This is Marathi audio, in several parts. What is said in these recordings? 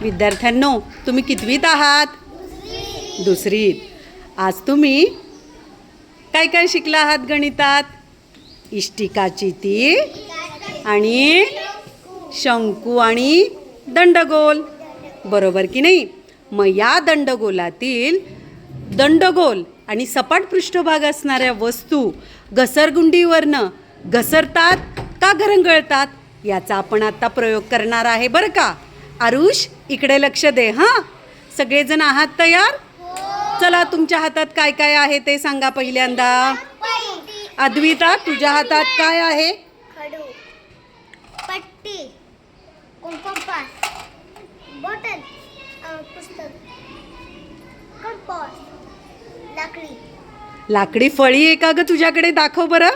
विद्यार्थ्यांनो तुम्ही कितवीत आहात? दुसरीत. आज तुम्ही काय काय शिकला आहात गणितात? इष्टिकाची ती आणि शंकू आणि दंडगोल. बरोबर की नाही? मग या दंडगोलातील दंडगोल आणि सपाट पृष्ठभाग असणाऱ्या वस्तू घसरगुंडीवरनं घसरतात का घरंगळतात याचा आपण आता प्रयोग करणार आहे बरं का? आरुष इकडे लक्ष दे हां? सगळेजण आहात तयार? चला तुमच्या हातात काय काय आहे ते सांगा पहिल्यांदा. अद्विता तुझ्या हातात काय आहे? पट्टी बॉटल पुस्तक लाकडी. लाकडी फळी आहे का ग तुझ्याकडे? दाखव बरं.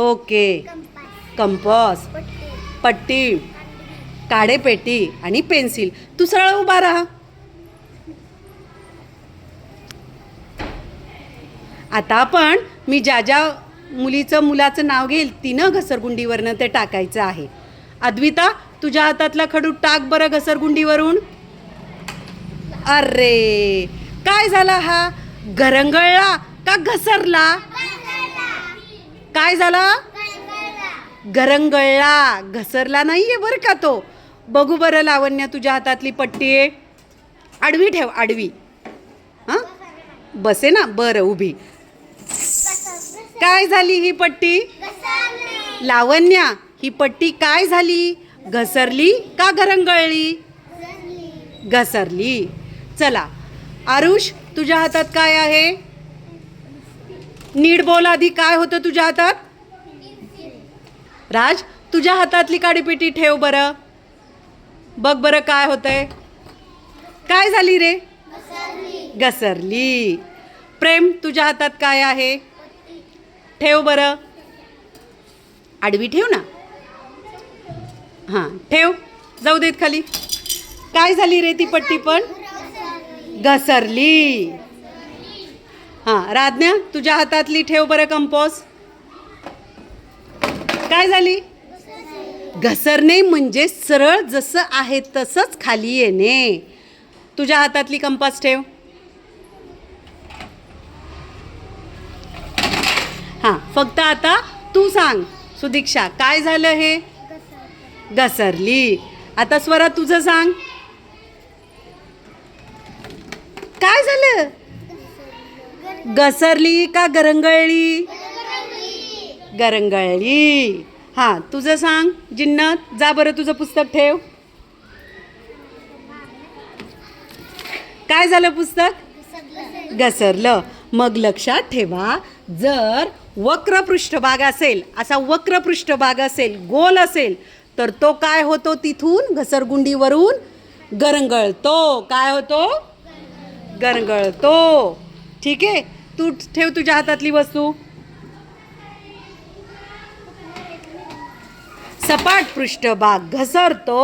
ओके. कंपास पट्टी. काडेपेटी आणि पेन्सिल. तू सरळ उभा राहा. आता आपण मी ज्या ज्या मुलीचं मुलाचं नाव घेईल तिनं घसरगुंडीवरनं ते टाकायचं आहे. अद्विता तुझ्या हातातला खडू टाक बरं घसरगुंडीवरून. अरे काय झाला हा? घरंगळला का घसरला? काय झाला? घरंगळला. घसरला नाहीये बरं का तो? बघू बरं लावण्य तुझ्या हातातली पट्टी आहे. आडवी ठेव आडवी. हां? बसे ना बरं उभी. काय झाली ही पट्टी? लावण्या ही पट्टी काय झाली? घसरली का घरंगळली? घसरली. चला आरुष तुझ्या हातात काय आहे? नीट बोल आधी काय होतं तुझ्या हातात? राज तुझ्या हातातली काडीपेटी ठेव बरं. बघ बरं काय होतंय. काय झाली रे? घसरली. प्रेम तुझ्या हातात काय आहे? ठेव बरं. आडवी ठेव ना. हां ठेव. जाऊ देत खाली. काय झाली रे ती पट्टी पण? घसरली. हां राज्ञा तुझ्या हातातली ठेव बरं कंपोस काय झाली? घसरणे म्हणजे सरळ जसं आहे तसंच खाली येणे. तुझ्या हातातली कंपास ठेव. हां फक्त आता तू सांग सुदीक्षा काय झालं हे? घसरली. आता स्वरा तुझं सांग. काय झालं? घसरली का गरंगळली? गरंगळली. हां तुझं सांग जिन्नत जा बरं तुझं पुस्तक ठेव. काय झालं पुस्तक? घसरलं. मग लक्षात ठेवा जर वक्र पृष्ठभाग असेल असा वक्र पृष्ठभाग असेल गोल असेल तर तो काय होतो तिथून? घसरगुंडीवरून गरंगळतो. काय होतो? गरंगळतो. ठीक आहे? तू ठेव तुझ्या हातातली वस्तू. सपाट पृष्ठभाग घसरतो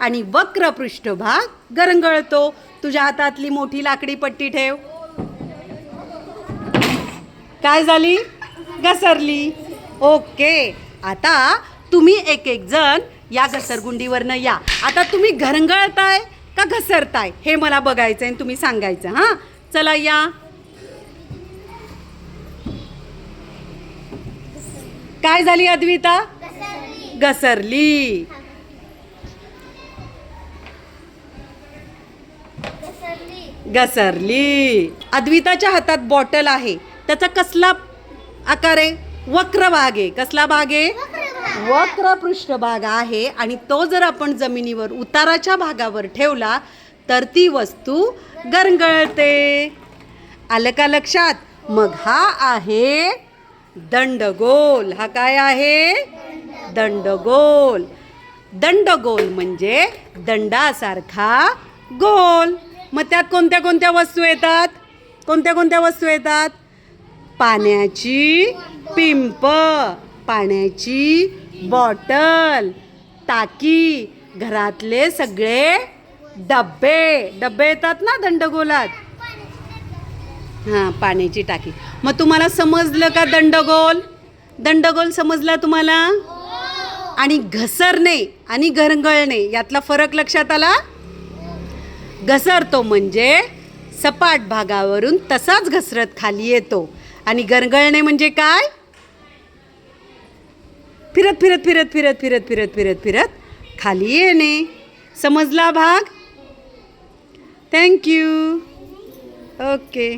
आणि वक्र पृष्ठभाग गरंगळतो. तुझ्या हातातली मोठी लाकडी पट्टी ठेव. काय झाली? घसरली. ओके. आता तुम्ही एक एक जण या घसरगुंडीवरनं या. आता तुम्ही घरंगळताय का घसरताय? हे मला बघायचं आहे तुम्ही सांगायचं हां? चला या. काय झाली अद्विता? घसरली. घसरली. अद्विताच्या हातात बॉटल आहे. त्याचा कसला आकार आहे? वक्र भाग आहे. कसला भाग आहे? वक्र पृष्ठभाग आहे. आणि तो जर आपण जमिनीवर उताराच्या भागावर ठेवला तर ती वस्तू गरंगळते. आलं का लक्षात? मग हा आहे दंडगोल. हा काय आहे? दंडगोल. दंडगोल म्हणजे दंडासारखा गोल. मग त्यात कोणत्या कोणत्या वस्तू येतात? कोणत्या कोणत्या वस्तू येतात? पाण्याची पिंप पाण्याची बॉटल टाकी घरातले सगळे डब्बे. डब्बे येतात ना दंडगोलात? हां पाण्याची टाकी. मग तुम्हाला समजलं का दंडगोल? दंडगोल समजला तुम्हाला? आणि घसरणे आणि घरंगळणे यातला फरक लक्षात आला? घसरतो म्हणजे सपाट भागावरून तसाच घसरत खाली येतो. आणि गरगळणे म्हणजे काय? फिरत फिरत फिरत फिरत फिरत फिरत फिरत फिरत खाली येणे. समजला भाग? Thank you okay